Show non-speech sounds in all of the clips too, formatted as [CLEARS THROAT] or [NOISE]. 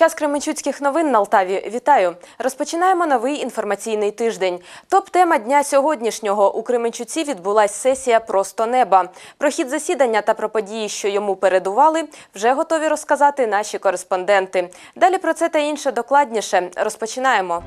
Час Кременчуцьких новин на Алтаві. Вітаю! Розпочинаємо новий інформаційний тиждень. Топ-тема дня сьогоднішнього у Кременчуці відбулась сесія Просто неба. Про хід засідання та про події, що йому передували, вже готові розказати наші кореспонденти. Далі про це та інше докладніше. Розпочинаємо.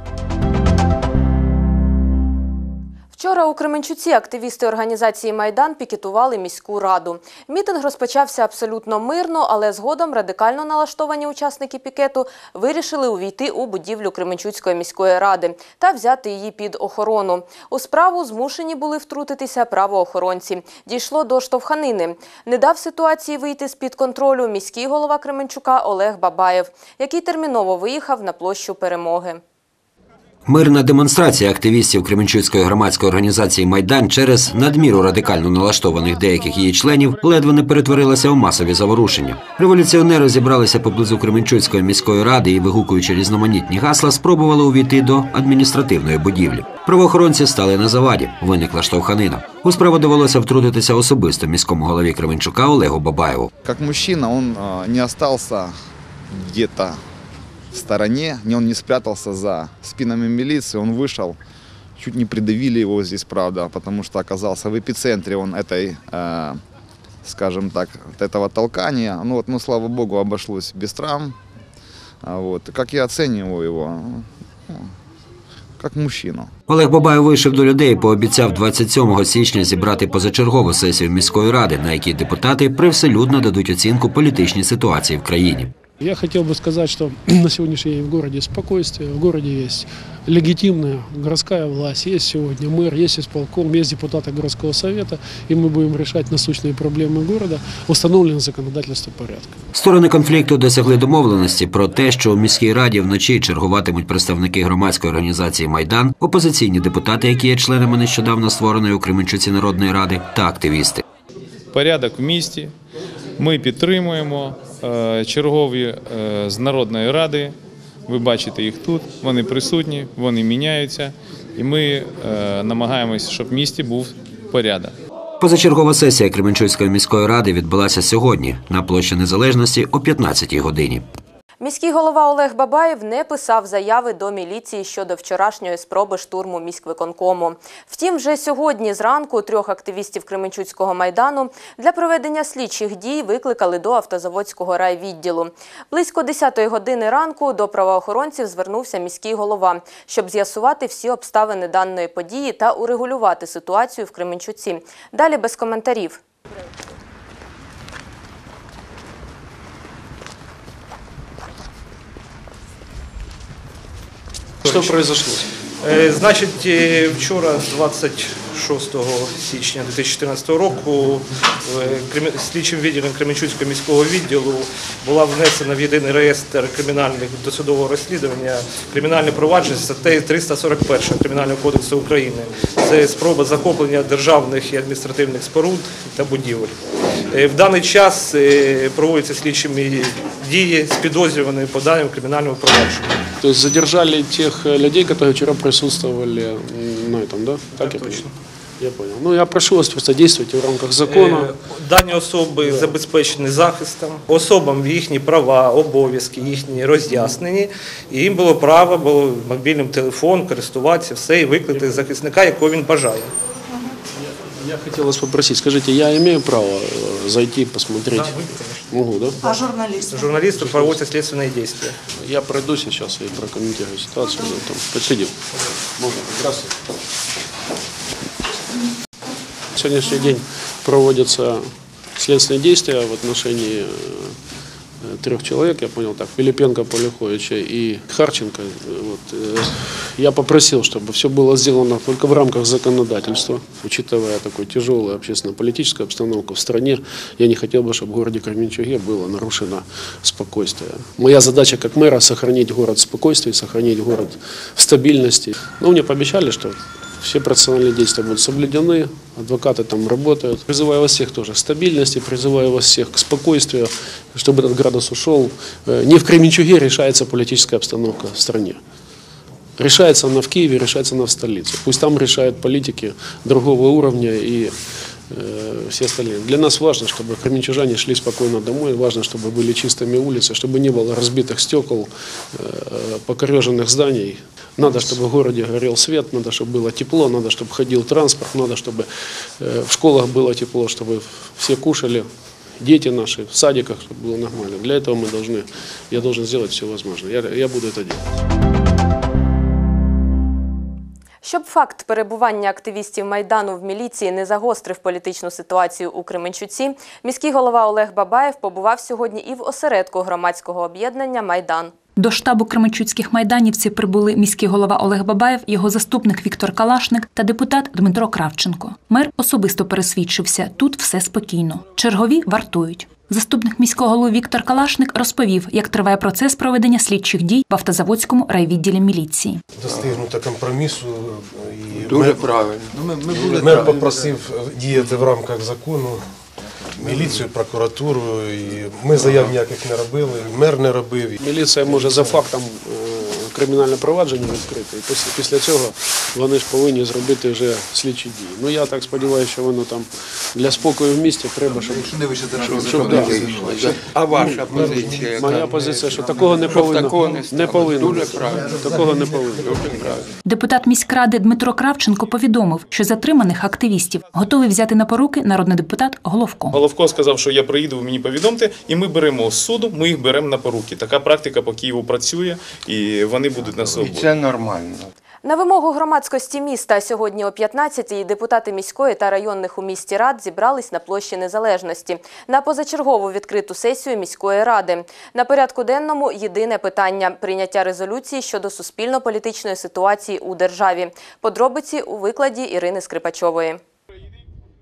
Вчора у Кременчуці активісти організації Майдан пікетували міську раду. Мітинг розпочався абсолютно мирно, але згодом радикально налаштовані учасники пікету вирішили увійти у будівлю Кременчуцької міської ради та взяти її під охорону. У справу змушені були втрутитися правоохоронці. Дійшло до штовханини. Не дав ситуації вийти з-під контролю міський голова Кременчука Олег Бабаєв, який терміново виїхав на площу перемоги. Мирна демонстрація активістів Кременчуцької громадської організації Майдан через надміру радикально налаштованих деяких її членів ледве не перетворилася у масові заворушення. Революціонери зібралися поблизу Кременчуцької міської ради і, вигукуючи різноманітні гасла, спробували увійти до адміністративної будівлі. Правоохоронці стали на заваді. Виникла штовханина. У справу довелося втрутитися особисто міському голові Кременчука Олегу Бабаєву. Как мужчина а, не остался где-то в стороне, не он не спрятался за спинами милиции, он вышел, чуть не придавили его здесь, правда, потому что оказался в эпицентре он этой, э, скажем так, вот этого толкания. Ну вот, ну слава богу, обошлось без травм. А Вот. Как я оцениваю его? Ну, Как мужчину. Олег Бабаєв вийшов до людей і пообіцяв 27 січня зібрати позачергову сесію міської ради, на якій депутати привселюдно дадуть оцінку політичній ситуації в країні. Я хотел бы сказать, что [CLEARS THROAT] на сегодняшний день в городе спокойствие, в городе есть легитимная городская власть, есть сегодня мэр, есть исполком, есть депутаты городского совета, и мы будем решать насущные проблемы города, установлены законодательство порядка. Сторони конфлікту досягли домовленості про те, що у міській раді вночі чергуватимуть представники громадської організації Майдан, опозиційні депутати, які є членами нещодавно створеної у Кременчуці народної ради, та активісти. порядок в місті. Ми підтримуємо е, чергові е, з Народної ради. Ви бачите їх тут. Вони присутні, вони міняються, і ми намагаємося, щоб в місті був порядок. Позачергова сесія Кременчуцької міської ради відбулася сьогодні на площі Незалежності о 15-й годині. Міський голова Олег Бабаєв не писав заяви до міліції щодо вчорашньої спроби штурму міськвиконкому. Втім, вже сьогодні зранку трьох активістів Кременчуцького майдану для проведення слідчих дій викликали до автозаводського райвідділу. Близько 10-ї години ранку до правоохоронців звернувся міський голова, щоб з'ясувати всі обставини даної події та урегулювати ситуацію в Кременчуці. Далі без коментарів. Что произошло? Значить, вчора, 26 січня 2014 року, е, слідчим відділом Кременчуцького міського відділу була внесена в єдиний реєстр кримінальних досудового розслідування кримінальне провадження статтею 341 Кримінального кодексу України. Це спроба захоплення державних і адміністративних споруд та будівель. Е, В даний час е, проводяться слідчими дії з підозрюваними по даному кримінальному провадженню. То есть задержали тех э, людей, которые вчера присутствовали м, на этом, да? Так я точно. понял? Я понял. Ну, я прошу вас просто действуйте в рамках закона. Е, Дані особи забезпечені захистом, особам їхні права, обов'язки, їхні роз'яснені. І їм було право, було мобільним телефон, користуватися, все і викликати захисника, якого він бажає. Я хотел вас попросить, скажите, я имею право э, зайти посмотреть? Могу, да? А журналисты? Журналісти проводять слідчі дії. Я пройду сейчас и прокомментирую ситуацию. да, там. Подсидим. Можно. Здравствуйте. В сегодняшний день проводятся следственные действия в отношении э, трех человек, я понял так, Пилипенко, Полюховича и Харченко. Вот, э, я попросил, чтобы все было сделано только в рамках законодательства, учитывая такую тяжелую общественно-политическую обстановку в стране. Я не хотел бы, чтобы в городе Кременчуге было нарушено спокойствие. Моя задача как мэра сохранить город в спокойствии, сохранить город в стабильности. Но мне пообещали, что все процессуальные действия будут соблюдены, адвокаты там работают. Призываю вас всех тоже к стабильности, призываю вас всех к спокойствию, чтобы этот градус ушел. Э, Не в Кременчуге решается политическая обстановка в стране. Решается она в Киеве, решается она в столице. Пусть там решают политики другого уровня и э, все остальные. Для нас важно, чтобы кременчужане шли спокойно домой, важно, чтобы были чистыми улицы, чтобы не было разбитых стекол, э, покореженных зданий. Надо, чтобы в городе горел свет, надо, чтобы было тепло, надо, чтобы ходил транспорт, надо, чтобы э, в школах было тепло, чтобы все кушали, дети наши в садиках, чтобы было нормально. Для этого мы должны, я должен сделать все возможное. Я, я буду это делать. Щоб факт перебування активістів Майдану в міліції не загострив політичну ситуацію у Кременчуці, міський голова Олег Бабаєв побував сьогодні і в осередку громадського об'єднання Майдан. До штабу кременчуцьких майданівців прибули міський голова Олег Бабаєв, його заступник Віктор Калашник та депутат Дмитро Кравченко. Мер особисто пересвідчився, тут все спокійно. Чергові вартують. Заступник міського голови Віктор Калашник розповів, як триває процес проведення слідчих дій в автозаводському райвідділі міліції. достигнуто компромісу і Дуже мер, правильно. мер попросив діяти в рамках закону міліцію, прокуратуру. І ми заяв ніяких не робили, мер не робив. Міліція може за фактом е, кримінальне провадження відкрити, і після, після цього вони ж повинні зробити вже слідчі дії. Ну я так сподіваюся, що воно там для спокою в місті треба, щоб, щоб, щоб, да, щоб А ваша позиція яка? моя позиція, що такого не повинно, такого не не повинно. Дуже бути. правильно. Такого не повинно. Депутат міськради Дмитро Кравченко повідомив, що затриманих активістів готовий взяти на поруки народний депутат Головко. Головко сказав, що я приїду, ви мені повідомте, і ми беремо з суду, ми їх беремо на поруки. Така практика по Києву працює, і вони будуть на І це нормально. На вимогу громадськості міста сьогодні о 15-й депутати міської та районних у місті рад зібрались на площі Незалежності на позачергову відкриту сесію міської ради. На порядку денному єдине питання – прийняття резолюції щодо суспільно-політичної ситуації у державі. Подробиці у викладі Ірини Скрипачової.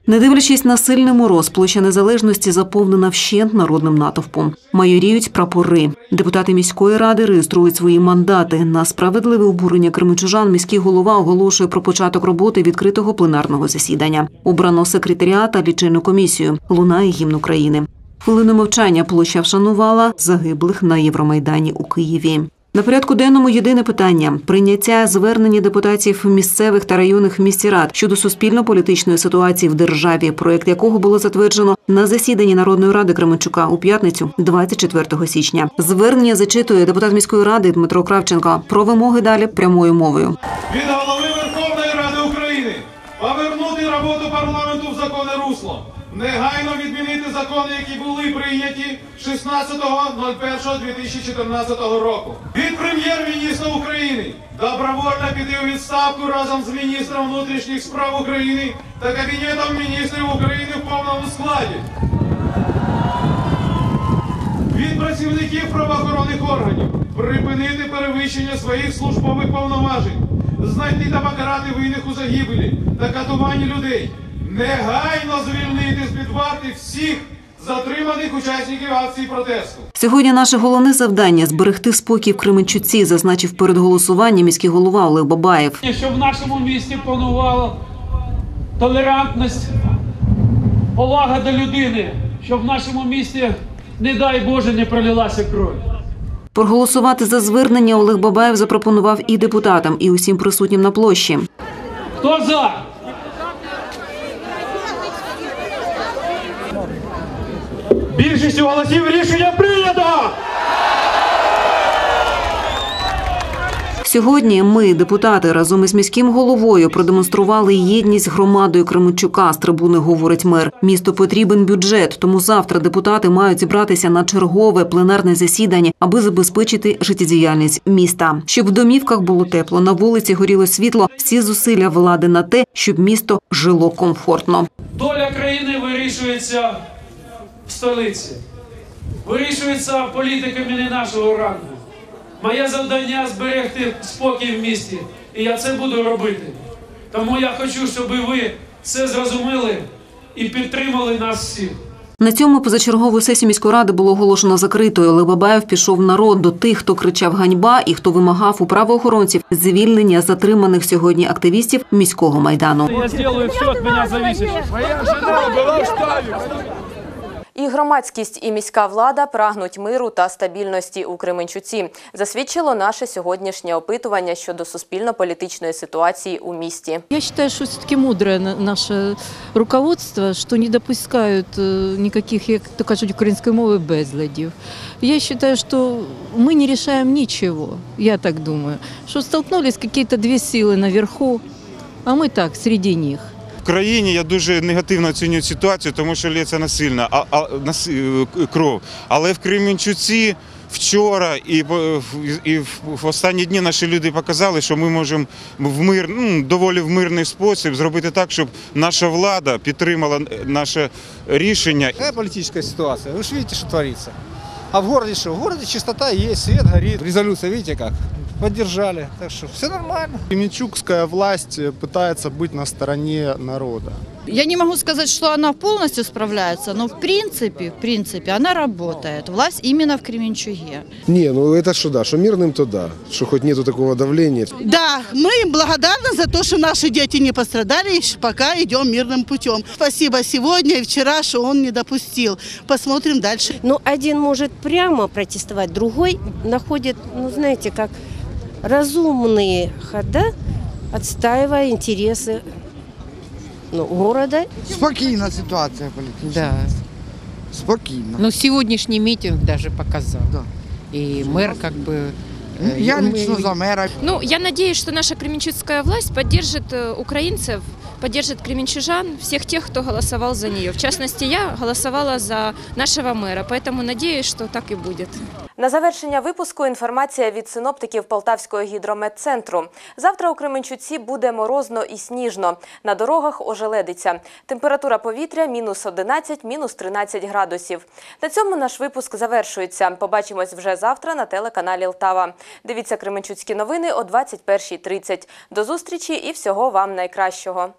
Не дивлячись на сильний мороз, площа незалежності заповнена вщент народним натовпом. Майоріють прапори. Депутати міської ради реєструють свої мандати. На справедливе обурення кременчужан міський голова оголошує про початок роботи відкритого пленарного засідання. Обрано секретаріат та лічильну комісію. Лунає гімн України. Хвилину мовчання площа вшанувала загиблих на Євромайдані у Києві. На порядку денному єдине питання прийняття звернення депутатів місцевих та районних в місті рад щодо суспільно-політичної ситуації в державі, проект якого було затверджено на засіданні Народної ради Кременчука у п'ятницю, 24 січня. Звернення зачитує депутат міської ради Дмитро Кравченко про вимоги далі прямою мовою. від голови Верховної Ради України повернути роботу парламенту в законне русло, негайно відмінити закони, які були прийняті 16.01.2014 року. Від прем'єр-міністра України добровольно піти у відставку разом з міністром внутрішніх справ України та Кабінетом міністрів України в повному складі. Від працівників правоохоронних органів припинити перевищення своїх службових повноважень, знайти та покарати винних у загибелі та катуванні людей, негайно звільнити з-під варти всіх затриманих учасників акції протесту. Сьогодні наше головне завдання зберегти спокій в Кременчуці, зазначив перед голосуванням міський голова Олег Бабаєв. Щоб в нашому місті панувала толерантність, повага до людини, щоб в нашому місті, не дай Боже, не пролилася кров. Проголосувати за звернення Олег Бабаєв запропонував і депутатам, і усім присутнім на площі. Хто за? Більшістю голосів рішення прийнято! Сьогодні ми, депутати, разом із міським головою продемонстрували єдність громадою Кременчука. З трибуни говорить мер. Місту потрібен бюджет, тому завтра депутати мають зібратися на чергове пленарне засідання, аби забезпечити життєдіяльність міста. Щоб в домівках було тепло, на вулиці горіло світло. Всі зусилля влади на те, щоб місто жило комфортно. Доля країни вирішується столиці. Вирішується політиками не нашого рангу. Моє завдання зберегти спокій в місті, і я це буду робити. Тому я хочу, щоб ви це зрозуміли і підтримали нас всіх. На цьому позачергову сесію міської ради було оголошено закритою. Олег Бабаєв пішов в народ до тих, хто кричав ганьба і хто вимагав у правоохоронців звільнення затриманих сьогодні активістів міського майдану. Я зроблю все від мене залежить. І громадськість, і міська влада прагнуть миру та стабільності у Кременчуці, засвідчило наше сьогоднішнє опитування щодо суспільно-політичної ситуації у місті. Я считаю, что все-таки мудрое на- наше руководство, что не допускают э, никаких, як то кажуть, українською мовою безладів. Я считаю, что мы не решаем ничего, я так думаю, что столкнулись какие-то две силы наверху, а мы так, среди них. В країні я дуже негативно оцінюю ситуацію, тому що лється насильна а, а, нас, е, кров. Але в Кременчуці вчора і, і в останні дні наші люди показали, що ми можемо в мир, ну, доволі в мирний спосіб зробити так, щоб наша влада підтримала наше рішення. Какая политическая ситуация? Вы же видите, что творится. А в городе что? В городе чистота есть, свет горит. Резолюция, видите как? Поддержали. Так что все нормально. Кременчугская власть пытается быть на стороне народа. Я не могу сказать, что она полностью справляется, но в принципе, в принципе, она работает. Власть именно в Кременчуге. Не, ну это что да, что мирным, то да. Что хоть нету такого давления. Да, мы им благодарны за то, что наши дети не пострадали, и пока идем мирным путем. Спасибо сегодня и вчера, что он не допустил. Посмотрим дальше. Ну, один может прямо протестовать, другой находит, ну, знаете, как разумные хода, отстаивая интересы ну, города. Спокійна ситуація політична. Да. Спокійно. Ну, сегодняшний митинг даже показал. И мэр как бы... э, Я мы- лично за мэра. Ну, я надеюсь, что наша кременчуцкая власть поддержит э, украинцев, поддержит кременчужан, всех тех, кто голосовал за нее. В частности, я голосовала за нашего мэра, поэтому надеюсь, что так и будет. На завершення випуску інформація від синоптиків Полтавського гідрометцентру. Завтра у Кременчуці буде морозно і сніжно. На дорогах ожеледиться. Температура повітря мінус 11, мінус 13 градусів. На цьому наш випуск завершується. Побачимось вже завтра на телеканалі Лтава. Дивіться Кременчуцькі новини о 21.30. До зустрічі і всього вам найкращого.